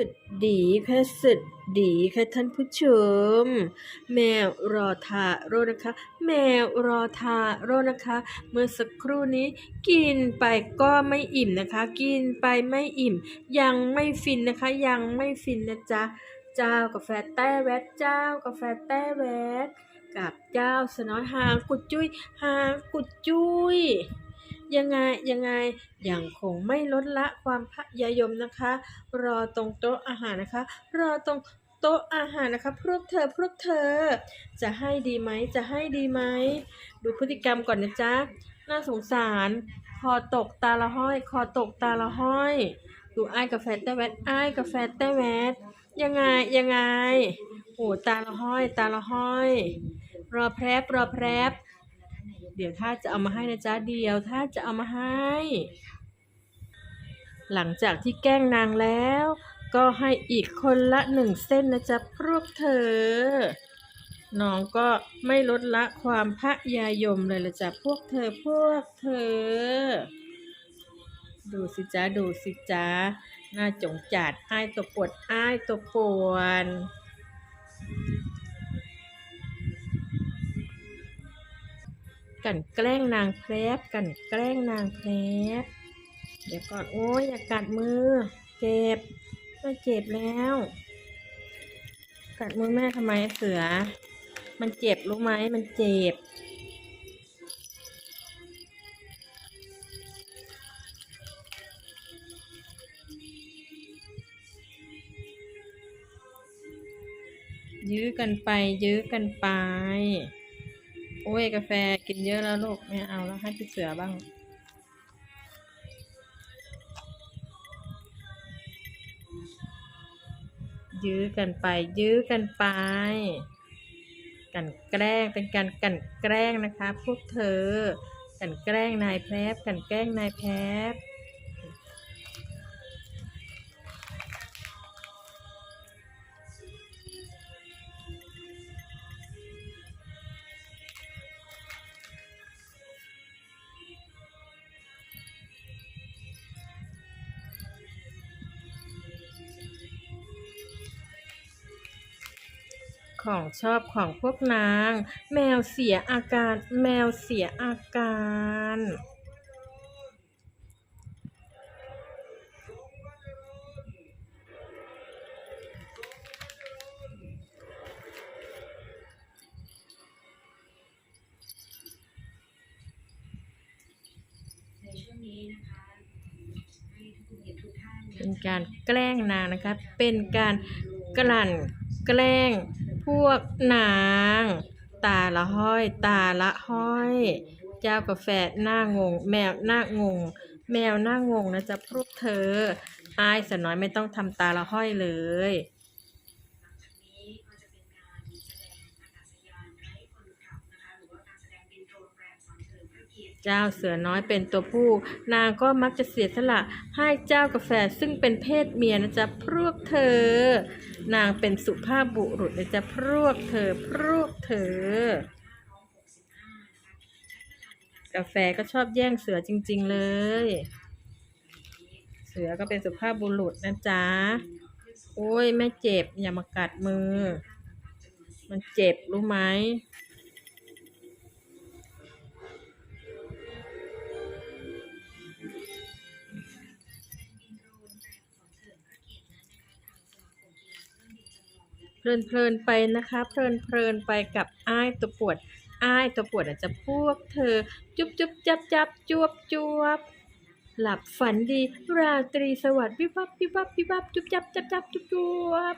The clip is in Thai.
สุดดีค่ะสุดดีค่ะท่านผู้ชม แมวรอทาโรนะคะ แมวรอทาโรนะคะ เมื่อสักครู่นี้ กินไปก็ไม่อิ่มนะคะ กินไปไม่อิ่ม ยังไม่ฟินนะคะ ยังไม่ฟินนะจ๊ะเจ้ากาแฟแต้แวดเจ้ากาแฟแต้แวดกับเจ้าสน้อยหางกุดจุ้ยหางกุดจุ้ย ยังไงยังไงยังคงไม่ลดละความพยายมนะคะ รอตรงโต๊ะอาหารนะคะ รอตรงโต๊ะอาหารนะคะ พวกเธอพวกเธอ จะให้ดีไหมจะให้ดีไหมดูพฤติกรรมก่อนนะจ๊ะน่าสงสารคอตกตาละห้อย คอตกตาละห้อย ดูไอ้กาแฟแต้แวดไอ้กาแฟแต้แวดยังไงยังไงโอ้ตาละห้อย ตาละห้อย รอแพรบรอแพรบ เดี๋ยวถ้าจะเอามาให้นะจ๊ะเดียว ถ้าจะเอามาให้ หลังจากที่แกล้งนางแล้ว ก็ให้อีกคนละหนึ่งเส้นนะจ๊ะพวกเธอ น้องก็ไม่ลดละความพระยายมเลยละจ๊ะพวกเธอพวกเธอ ดูสิจ๊ะดูสิจ๊ะหน้าจงจัดอ้ายตัวปวดอ้ายตัวปวด กันแกล้งนางแพรบกันแกล้งนางแพรบเดี๋ยวก่อนโอ้ยอย่ากัดมือ เจ็บไม่เจ็บแล้ว กัดมือแม่ทำไมเสือ มันเจ็บรู้ไหมมันเจ็บยื้อกันไป ยื้อกันไป โอ้ยกาแฟกินเยอะแล้วลูกไม่เอาแล้วให้พี่เสือบ้าง ยื้อกันไป ยื้อกันไป กันแกล้งเป็นการกันแกล้งนะคะ พวกเธอ กันแกล้งนายแพรบกันแกล้งนายแพรบ ของชอบของพวกนาง แมวเสียอาการ แมวเสียอาการในช่วงนี้นะคะให้ทุกคนเห็นทุกท่านเป็นการแกล้งนางนะคะ เป็นการกลั่นแกล้ง พวกนาง ตาละห้อย ตาละห้อย เจ้ากาแฟหน้างง แมวหน้างง แมวหน้างงนะจ๊ะพวกเธอ อายสน้อยไม่ต้องทำตาละห้อยเลย เจ้าเสือน้อยเป็นตัวผู้ นางก็มักจะเสียสละให้เจ้ากาแฟซึ่งเป็นเพศเมียนะจ๊ะพวกเธอ นางเป็นสุภาพบุรุษนะจ๊ะพวกเธอพวกเธอกาแฟก็ชอบแย่งเสือจริง ๆ เลย เสือก็เป็นสุภาพบุรุษนะจ๊ะโอ้ยไม่เจ็บอย่ามากัดมือ มันเจ็บรู้ไหม ลินเพลินไปนะคะ เพลินเพลินไปกับอ้ายตัวปวดอ้ายตัวปวดอาจจะพวกเธอ จุ๊บจุ๊บจับจับจวบจวบหลับฝันดี ราตรีสวัสดิ์วิบวับวิบวับวิบวับจุบจับจับจับจุบจวบ